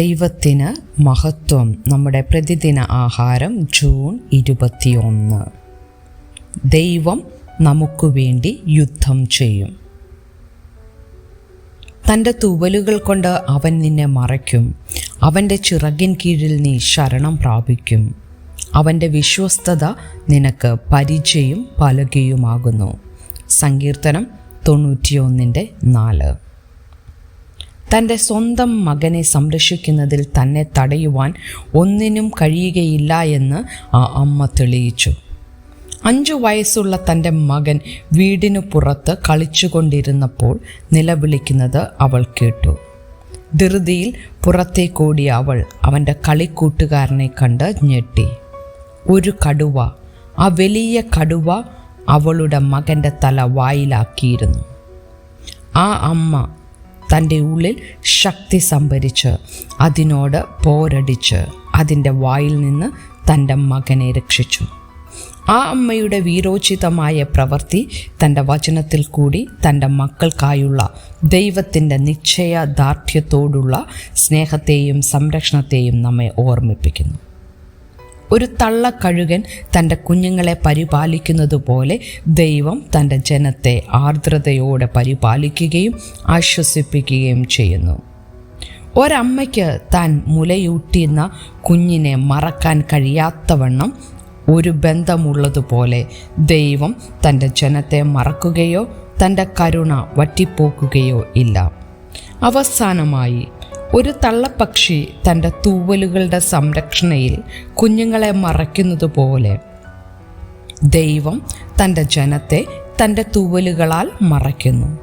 ദൈവത്തിന് മഹത്വം. നമ്മുടെ പ്രതിദിന ആഹാരം ജൂൺ ഇരുപത്തിയൊന്ന്. ദൈവം നമുക്ക് വേണ്ടി യുദ്ധം ചെയ്യും. തന്റെ തൂവലുകൾ കൊണ്ട് അവൻ നിന്നെ മറയ്ക്കും. അവന്റെ ചിറകിൻ കീഴിൽ നീ ശരണം പ്രാപിക്കും. അവന്റെ വിശ്വസ്തത നിനക്ക് പരിചയം പലകയുമാകുന്നു. സങ്കീർത്തനം തൊണ്ണൂറ്റിയൊന്നിന്റെ നാല്. തന്റെ സ്വന്തം മകനെ സംരക്ഷിക്കുന്നതിൽ തന്നെ തടയുവാൻ ഒന്നിനും കഴിയുകയില്ല എന്ന് ആ അമ്മ തെളിയിച്ചു. അഞ്ചു വയസ്സുള്ള തന്റെ മകൻ വീടിനു പുറത്ത് കളിച്ചുകൊണ്ടിരുന്നപ്പോൾ നിലവിളിക്കുന്നത് അവൾ കേട്ടു. ധൃതിയിൽ പുറത്തേക്കോടിയ അവൾ അവന്റെ കളിക്കൂട്ടുകാരനെ കണ്ട് ഞെട്ടി. ഒരു കടുവ ആ വലിയ കടുവ അവളുടെ മകന്റെ തല വായിലാക്കിയിരുന്നു. ആ അമ്മ തന്റെ ഉള്ളിൽ ശക്തി സംഭരിച്ച് അതിനോട് പോരടിച്ച് അതിന്റെ വായിൽ നിന്ന് തന്റെ മകനെ രക്ഷിച്ചു. ആ അമ്മയുടെ വീരോചിതമായ പ്രവൃത്തി തന്റെ വചനത്തിൽ കൂടി തന്റെ മക്കൾക്കായുള്ള ദൈവത്തിന്റെ നിശ്ചയദാർഢ്യത്തോടുള്ള സ്നേഹത്തെയും സംരക്ഷണത്തെയും നമ്മെ ഓർമ്മിപ്പിക്കുന്നു. ഒരു തള്ളക്കഴുകൻ തന്റെ കുഞ്ഞുങ്ങളെ പരിപാലിക്കുന്നത് പോലെ ദൈവം തന്റെ ജനത്തെ ആർദ്രതയോടെ പരിപാലിക്കുകയും ആശ്വസിപ്പിക്കുകയും ചെയ്യുന്നു. ഒരമ്മയ്ക്ക് താൻ മുലയൂട്ടിയുന്ന കുഞ്ഞിനെ മറക്കാൻ കഴിയാത്തവണ്ണം ഒരു ബന്ധമുള്ളതുപോലെ ദൈവം തന്റെ ജനത്തെ മറക്കുകയോ തന്റെ കരുണ വറ്റിപ്പോക്കുകയോ ഇല്ല. അവസാനമായി ഒരു തള്ളപ്പക്ഷി തന്റെ തൂവലുകളുടെ സംരക്ഷണയിൽ കുഞ്ഞുങ്ങളെ മറയ്ക്കുന്നത് പോലെ. ദൈവം തന്റെ ജനത്തെ തന്റെ തൂവലുകളാൽ മറയ്ക്കുന്നു.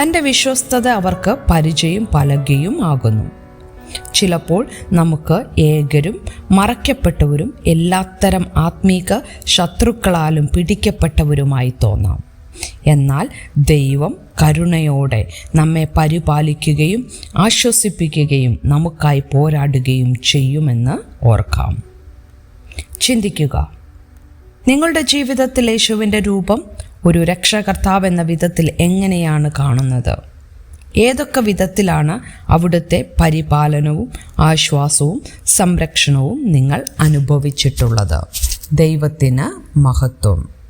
തന്റെ വിശ്വസ്തത അവർക്ക് പരിചയം പലകയും ആകുന്നു. ചിലപ്പോൾ നമുക്ക് ഏകരും മറയ്ക്കപ്പെട്ടവരും എല്ലാത്തരം ആത്മീക ശത്രുക്കളാലും പിടിക്കപ്പെട്ടവരുമായി തോന്നാം. എന്നാൽ ദൈവം കരുണയോടെ നമ്മെ പരിപാലിക്കുകയും ആശ്വസിപ്പിക്കുകയും നമുക്കായി പോരാടുകയും ചെയ്യുമെന്ന് ഓർക്കാം. ചിന്തിക്കുക. നിങ്ങളുടെ ജീവിതത്തിൽ യേശുവിന്റെ രൂപം ഒരു രക്ഷകർത്താവ് എന്ന വിധത്തിൽ എങ്ങനെയാണ് കാണുന്നത്? ഏതൊക്കെ വിധത്തിലാണ് അവിടുത്തെ പരിപാലനവും ആശ്വാസവും സംരക്ഷണവും നിങ്ങൾ അനുഭവിച്ചിട്ടുള്ളത്? ദൈവത്തിന് മഹത്വം.